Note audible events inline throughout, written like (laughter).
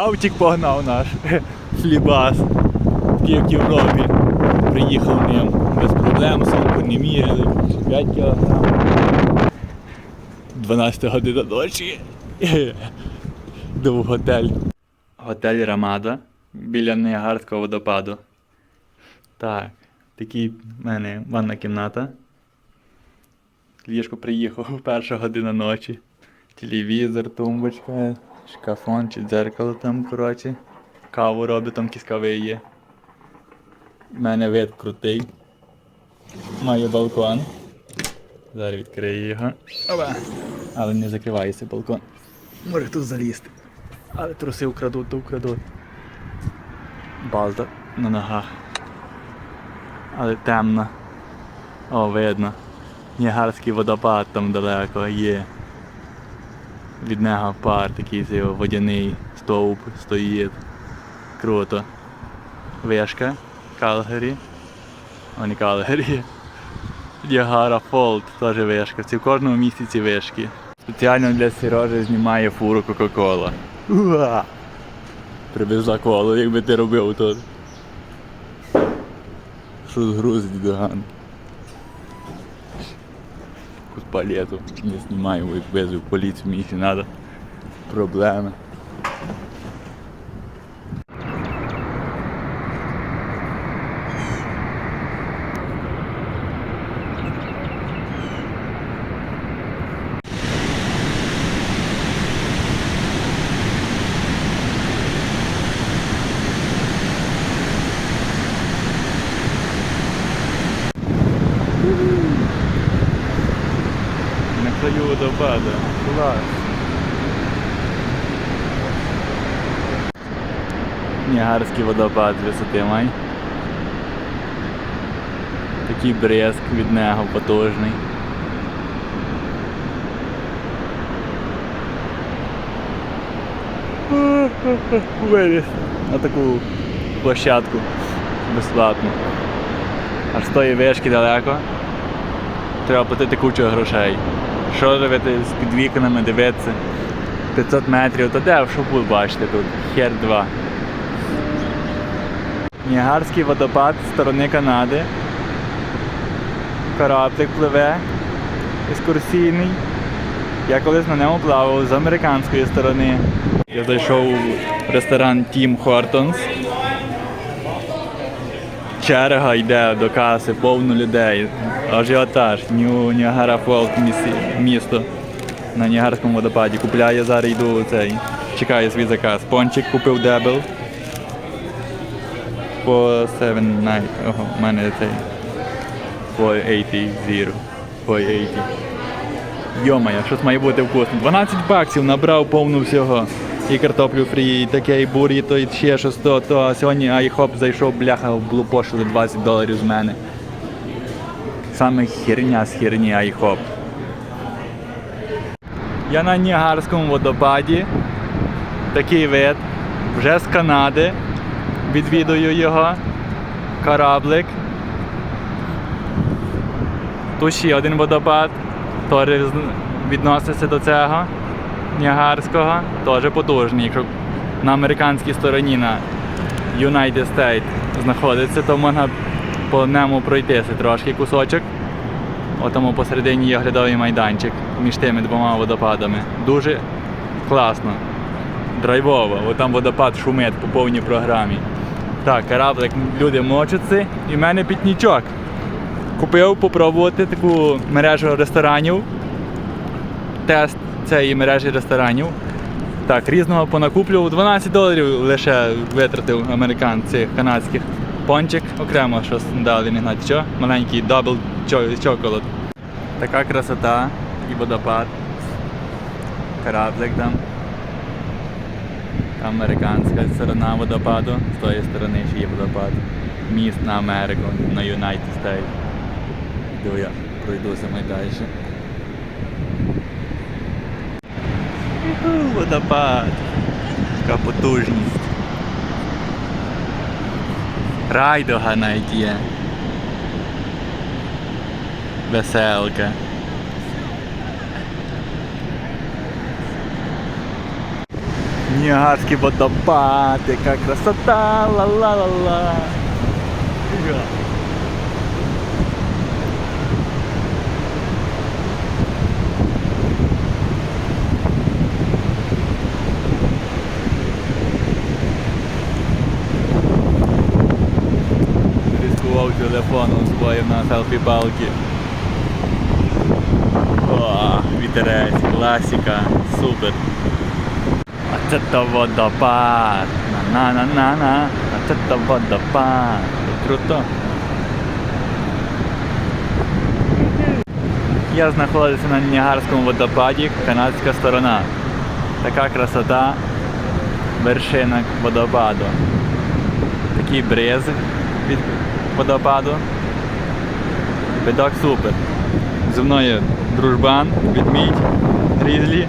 Автік погнав наш (laughs) як в Європі. Приїхав ним без проблем, сумку не міряли, 5 кг. 12 година ночі. (laughs) Йду в готель. Готель Рамада біля Ніагарського водопаду. Так, такий в мене ванна кімната. Ліжко приїхав, (laughs) перша година ночі. Телевізор, тумбочка, шкафон чи дзеркало там, коротше. Каву робить, там кіскавий є. У мене вид крутий. Маю балкон. Зараз відкрию його. Опа. Але не закривається балкон. Може тут залізти. Але труси вкрадуть, то вкрадуть. Балта на ногах. Але темно. О, видно. Ніагарський водопад там далеко є. Від нього пар такий водяний стовп стоїть. Круто. Вишка. Калгарі. О, не Калгарі. Ніагара Фолд теж вишка. Це в кожному місці ці вишки. Спеціально для Сережі знімає фуру Кока-Кола. Привезла колу, якби ти робив тут. Що згрузить доган. Якусь палету не снимаю, везу в поліцію, мені ще треба. Проблеми. На водопада. Клас. Ніагарський водопад з висоти май. Такий брезк від нього потужний. (laughs) Виліз на таку площадку безплатно. Аж з тої вишки далеко. Треба платити кучу грошей. Що робити з під вікнами, дивитися? 500 метрів, то де, що ви бачите тут? Хер 2. Ніагарський водопад з сторони Канади. Кораблик пливе екскурсійний. Я колись на ньому плавав з американської сторони. Я зайшов в ресторан Tim Hortons. Черга йде до каси, повно людей. Ажіотаж, Нью Ніагара Фолк місто на Ніагарському водопаді. Купляю зараз йду цей. Чекаю свій заказ. Пончик купив дебел. По 7 найт. Ого, в мене цей. По 80 зіро. По 80. Йомая, щось має бути вкусно. 12 баксів набрав повну всього. І картоплю фрі, і таке, і бурі, то і ще щось то, то. Сьогодні айхоп зайшов, бляха, облупошили 20 доларів з мене. Саме херня з херні айхоп. Я на Ніагарському водопаді. Такий вид. Вже з Канади. Відвідую його. Кораблик. Тут ще один водопад. З- відноситься до цього. Ніагарського. Теж потужний. Якщо на американській стороні на United States знаходиться, то можна по ньому пройтися трошки кусочок. Отому посередині є оглядовий майданчик між тими двома водопадами. Дуже класно. Драйвово. От там водопад шумить по повній програмі. Так, кораблик, люди мочаться, і в мене пітнічок. Купив попробувати таку мережу ресторанів. Тест цієї мережі ресторанів. Так, різного понакуплював. 12 доларів лише витратив американців канадських. Пончик окремо щось дали, не знаю, що. Маленький дабл чоколад. Така красота і водопад. Кораблик там. Американська сторона водопаду, з тої сторони ще є водопад. Міст на Америку, на United States. Йду я, пройдуся ми далі. Водопад. Така потужність. Райдога навіть є. Веселка. Ніагарський водопад, яка красота, ла-ла-ла-ла. Рискував своїм на селфі-палки. О, вітерець, класика, супер. А це то водопад. На-на-на-на. А це то водопад. Круто. Я знаходжуся на Ніагарському водопаді, канадська сторона. Така красота, вершина водопаду. Такий бриз від водопаду. Видок супер. Зі мною дружбан, відмідь, різлі.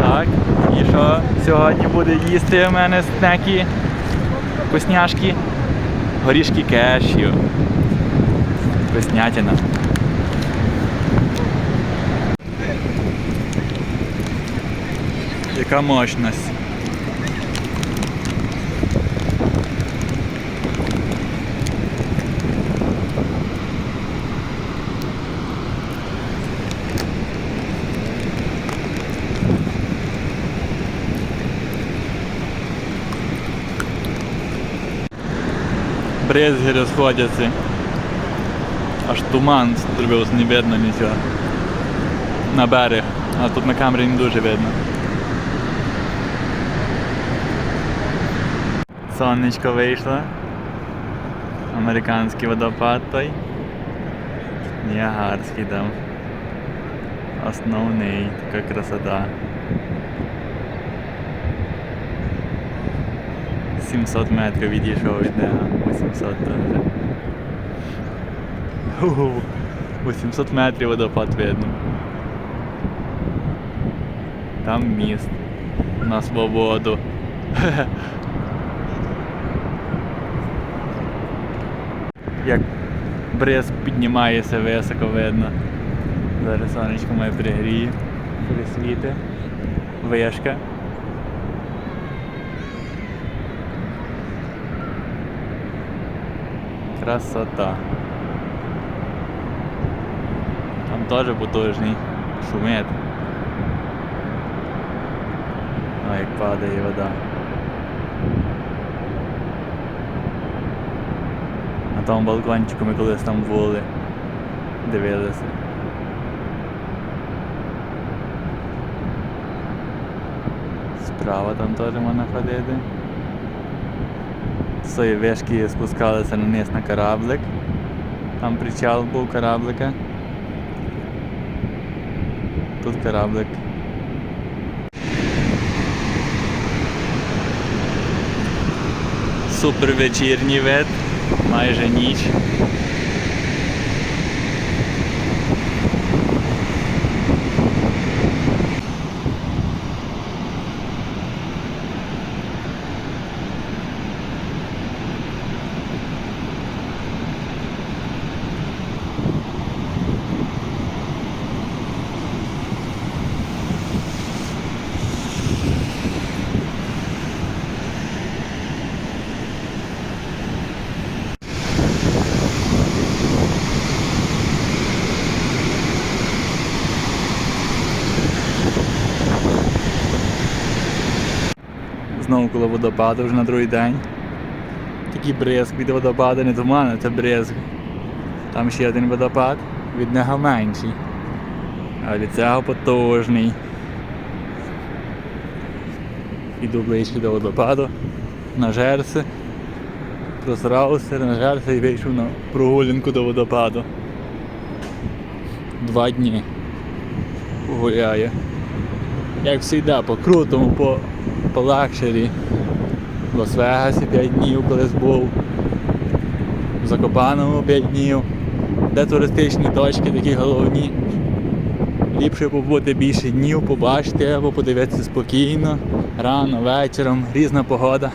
Так, і що сьогодні буде їсти в мене снеки, вкусняшки, горішки кешю. Вкуснятина. Яка мощність. Брезги розходяться. Аж туман зробився, не видно нічого. На берег, а тут на камері не дуже видно. Сонечко вийшло. Американський водопад той. Ніагарський там. Основний, така красота. 700 метрів відійшов від нього. 800 теж. 800 метрів водопад видно. Там міст. На свободу. (laughs) Як бриз піднімається високо видно. Зараз сонечко має пригріє, присвіти. Вишка. Красота. Там теж потужний. Шумить. А як падає вода. На тому балкончику ми колись там були. Дивилися. Справа там теж можна ходити. З цієї вишки спускалися низ на кораблик. Там причал був кораблика. Тут кораблик. Супер вечірній вид, майже ніч. Коло водопаду вже на другий день. Такий бризк від водопаду не туман, а це бризк. Там ще один водопад, від нього менший. А від цього потужний. Іду ближче до водопаду, на жерси, просрався на жерси і вийшов на прогулянку до водопаду. Два дні гуляє. Як завжди, по крутому, по, по лакшері. В Лас-Вегасі 5 днів колись був. В Закопаному 5 днів. Де туристичні точки такі головні. Ліпше побути більше днів, побачити або подивитися спокійно, рано, вечором, різна погода.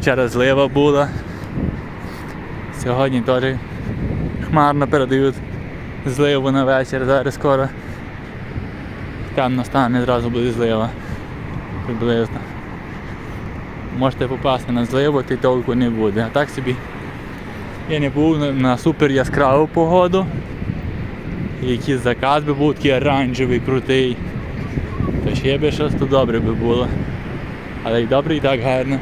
Вчора злива була. Сьогодні теж хмарно передають зливу на вечір, зараз скоро. Темно стане, зразу буде злива. Приблизно. Можете попасти на зливу, й толку не буде. А так собі я не був на, супер яскраву погоду. Якийсь заказ би був такий оранжевий, крутий. То ще би щось то добре би було. Але й добре і так гарно.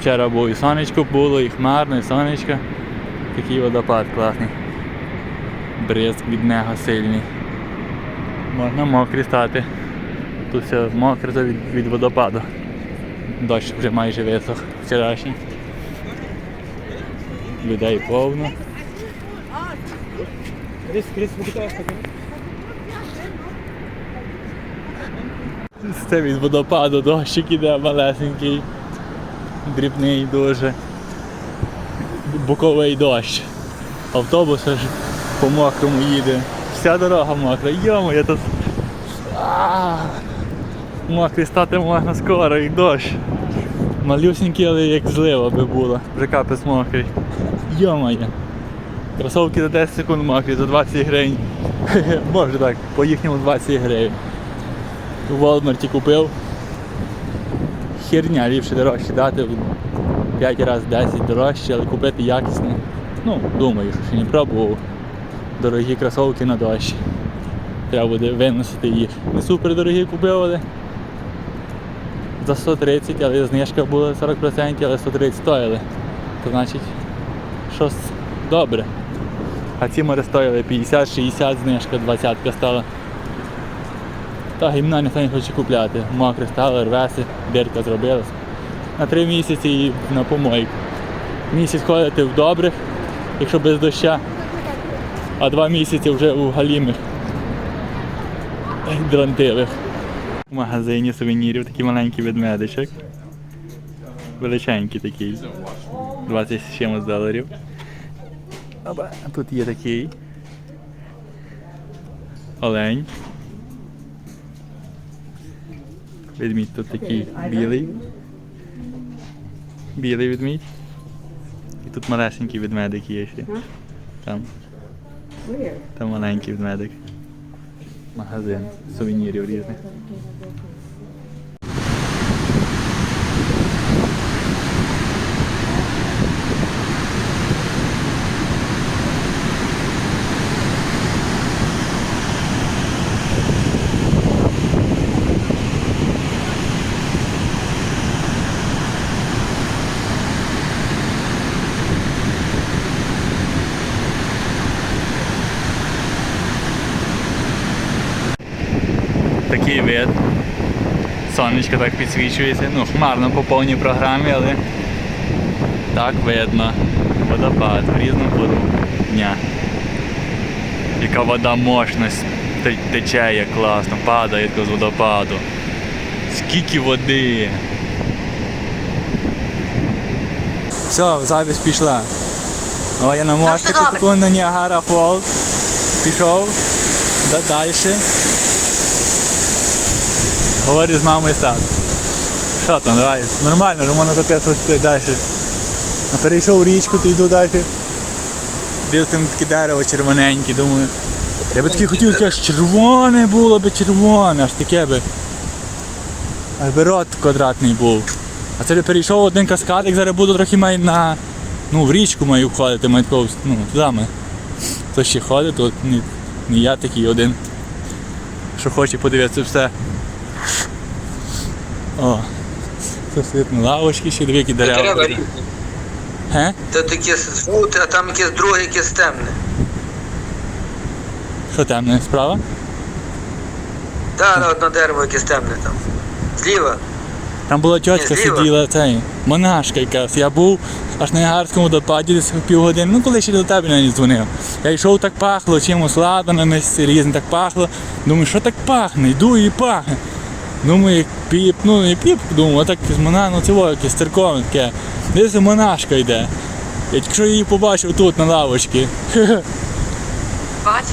Вчора було і сонечко було, і хмарно, і сонечко. Такий водопад класний. Бризк від нього сильний. Можна мокрі стати. Тут все мокре від, від водопаду. Дощ вже майже висох вчорашній. Людей повно. Це від водопаду дощик іде малесенький, дрібний дуже. Боковий дощ. Автобус аж по мокрому їде. Вся дорога мокра. Йомо, я тут. А, Мокрий стати можна скоро і дощ. Малюсенький, але як злива би було. Вже капець мокрий. Йомає. Кросовки за 10 секунд мокрі, за 20 гривень. (laughs) Може так, по їхньому 20 гривень. У Walmart купив. Херня, ліпше дорожче дати 5 разів 10 дорожче, але купити якісне. Ну, думаю, що ще не пробував. Дорогі кросовки на дощ. Треба буде виносити їх. Не супер дорогі купив, але за 130, але знижка була 40%, але 130 стоїли. То значить щось добре. А ці море стоїли 50-60, знижка 20 стала. Та гімна ніхто не хоче купляти. Мокре стало, рвеси, дирка зробилась. На три місяці і на помойку. Місяць ходити в добрих, якщо без доща, а два місяці вже у галімих дрантивих. В магазині сувенірів такий маленький ведмедичок. Величенький такий. 20 з чимось доларів. Оба, а тут є такий. Олень. Ведмідь тут такий білий. Білий ведмідь. І тут малесенький ведмедик є ще. Там. Там маленький ведмедик. Магазин сувенірів різних. Такий вид. Сонечко так підсвічується. Ну, хмарно по повній програмі, але так видно. Водопад в різну пору дня. Яка вода мощність тече, як класно, падає з водопаду. Скільки води. Все, запись пішла. О, я на мостику на Ніагара Фолз. Пішов. Да, далі. Говорю з мамою так. Що там, давай, нормально, вже можна записувати далі. А перейшов річку, то йду далі. Дивився там таке дерево червоненьке, думаю. Я би таке хотів, таке аж червоне було би червоне, аж таке би. Аж би рот квадратний був. А це я перейшов один каскадик, зараз буду трохи маю на. Ну, в річку маю входити, маю такого, ну, туди ми. Хто ще ходить, то не, не я такий один. Що хоче подивитися все. О, тут на ще дві які дерева. Це таке жовте, а там якесь друге, якесь темне. Що там, не справа? Та одне дерево якесь темне там. Зліва. Там була тітка сиділа, цей, монашка якась. Я був аж на Ягарському водопаді десь півгодини, ну коли ще до тебе не дзвонив. Я йшов так пахло, чимось ладанами різним так пахло. Думаю, що так пахне? Йду і пахне. Думаю, як піп, ну не піп, думаю, а так з мона, ну цього якесь церковне таке. Десь монашка йде. Я тільки її побачив тут на лавочці. Бач?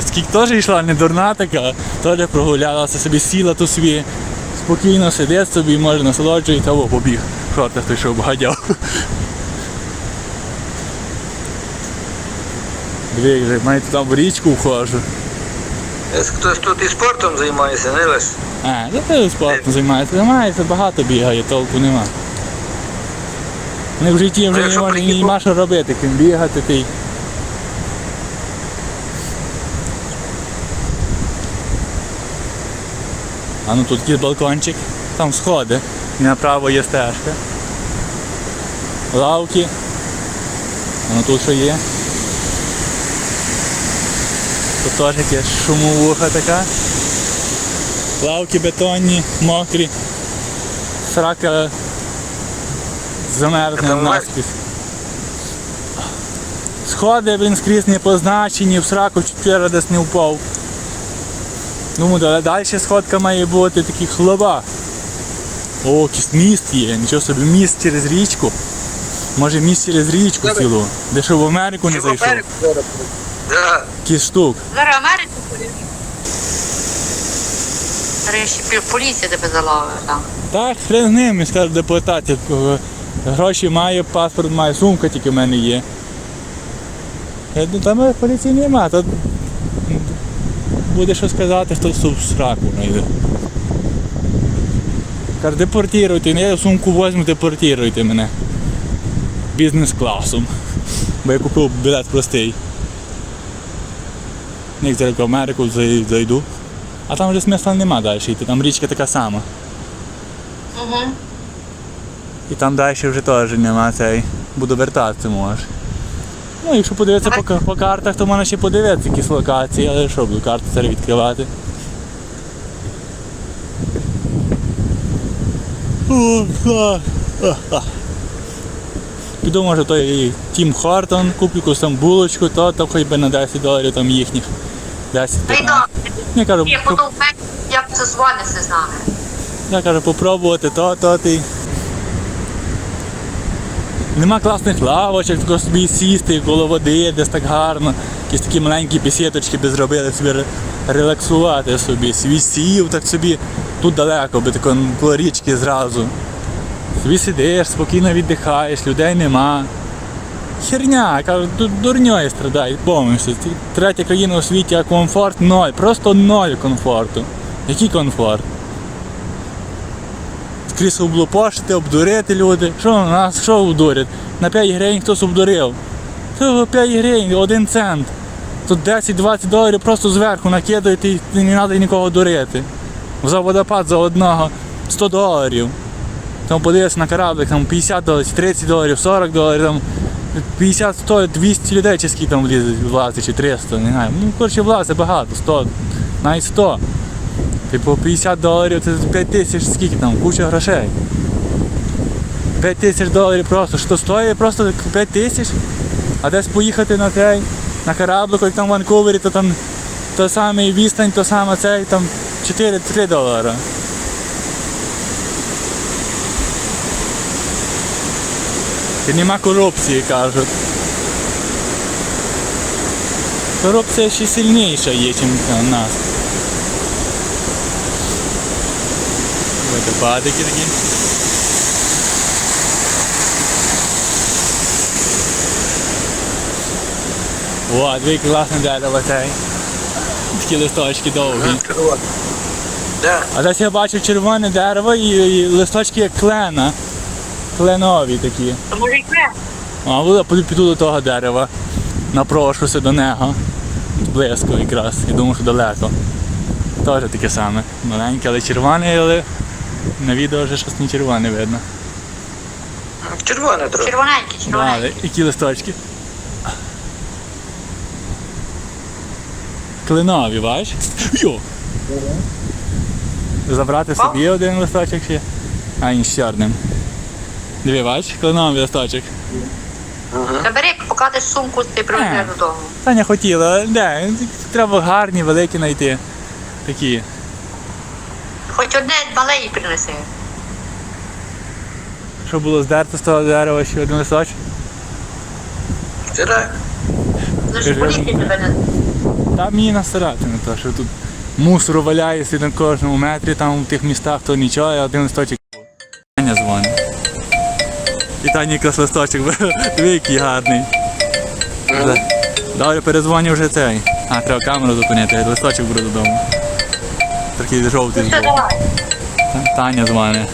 Скільки теж йшла не дурна така, теж прогулялася собі, сіла тут собі, спокійно сидить собі, може насолоджується, або побіг. В шортах той що обгадяв. Дві вже, навіть там в річку входжу. Хтось тут і спортом займається, не лиш? А, ти спортом займається. Займається, багато бігає, толку нема. Не в житті вже не якщо може нема що робити, крім бігати ти. А ну тут є балкончик, там сходи, і направо є стежка. Лавки. А ну тут що є? Тут теж якась шумовуха така. Лавки бетонні, мокрі. Срака замерзне наскрізь. Сходи, блін, скрізь не позначені, в сраку чотири десь не впав. Думаю, але далі сходка має бути такий хлоба. О, якийсь міст є, нічого собі, міст через річку. Може міст через річку цілу. Де що в Америку не зайшов. Якийсь штук. Зараз Америку полізу. Пі- поліція тебе заловить там. Так, хрен з ним, він скаже депортація. Е, Гроші має, паспорт має, сумка тільки в мене є. Я думаю, Там поліції нема, то буде що сказати, хто в сраку знайде. Каже, депортируйте, я сумку возьму, депортируйте мене. Бізнес-класом. Бо я купив білет простий. Як зараз в Америку зайду. А там вже смисла нема далі йти, там річка така сама. Угу. І там далі вже теж нема цей. Буду вертатися може. Ну, якщо подивитися по, по картах, то можна ще подивитися якісь локації, але що буду карти зараз відкривати. Піду, може, той Тім Хортон, куплю якусь там булочку, то, то хоч би на 10 доларів там їхніх. 10 15. Я кажу, Я по- потім як це дзвониться з нами. я кажу, попробувати то, то ти. Нема класних лавочок, тако собі сісти коло води, десь так гарно. Якісь такі маленькі пісеточки би зробили собі релаксувати собі. Свій сів, так собі тут далеко, би тако коло річки зразу. Собі сидиш, спокійно віддихаєш, людей нема. Херня, кажу, тут дурньою страдають повністю. Третя країна у світі, а комфорт ноль. Просто ноль комфорту. Який комфорт? Скрізь облупошити, обдурити люди. Що у нас що обдурять? На 5 гривень хтось обдурив. Що 5 гривень, 1 цент. Тут 10-20 доларів просто зверху накидають і не треба нікого дурити. За водопад за одного 100 доларів. Там подивишся на кораблик, там 50 доларів, 30 доларів, 40 доларів, 50, 100, 200 людей чи скільки там влізуть, влазить, чи 300, не знаю. Ну, коротше, влазить багато, 100, навіть 100. Типу 50 доларів це 5 тисяч, скільки там, куча грошей. 5 тисяч доларів просто, що стоїть просто 5 тисяч, а десь поїхати на цей, на кораблику, як там в Ванкувері, то там то саме відстань, то саме цей, там 4-3 долара. І нема корупції, кажуть. Корупція ще сильніша є, ніж у нас. Водопадики такі. О, дві класне дерево цей. Такі листочки довгі. Да. А десь я бачив червоне дерево і, і листочки як клена. Кленові такі. То може й кре. А буду піду, піду до того дерева. Напрошуся до нього. Близько якраз. Я думаю, що далеко. Теж таке саме. Маленьке, але червоне, але на відео вже щось не червоне видно. Червоне трохи. Червоненький, Да, які листочки? Кленові, бачиш? Йо! Забрати собі один листочок ще, а він Диви, бачиш, кленовий листочок. Та бери, ти сумку ти Е. привезеш додому. Таня хотіла, але де, треба гарні, великі знайти. Такі. Хоч одне мале принеси. Щоб було здерто з того дерева ще один листочок. Вчора Лише поліція тебе не. Та мені насирати на те, що тут мусору валяється на кожному метрі, там в тих містах то нічого, а один листочок. І Таня якраз листочок, який гарний. Добре, перезвоню вже цей. А, треба камеру зупинити, листочок беру додому. Такий жовтий Ну. Таня з мене.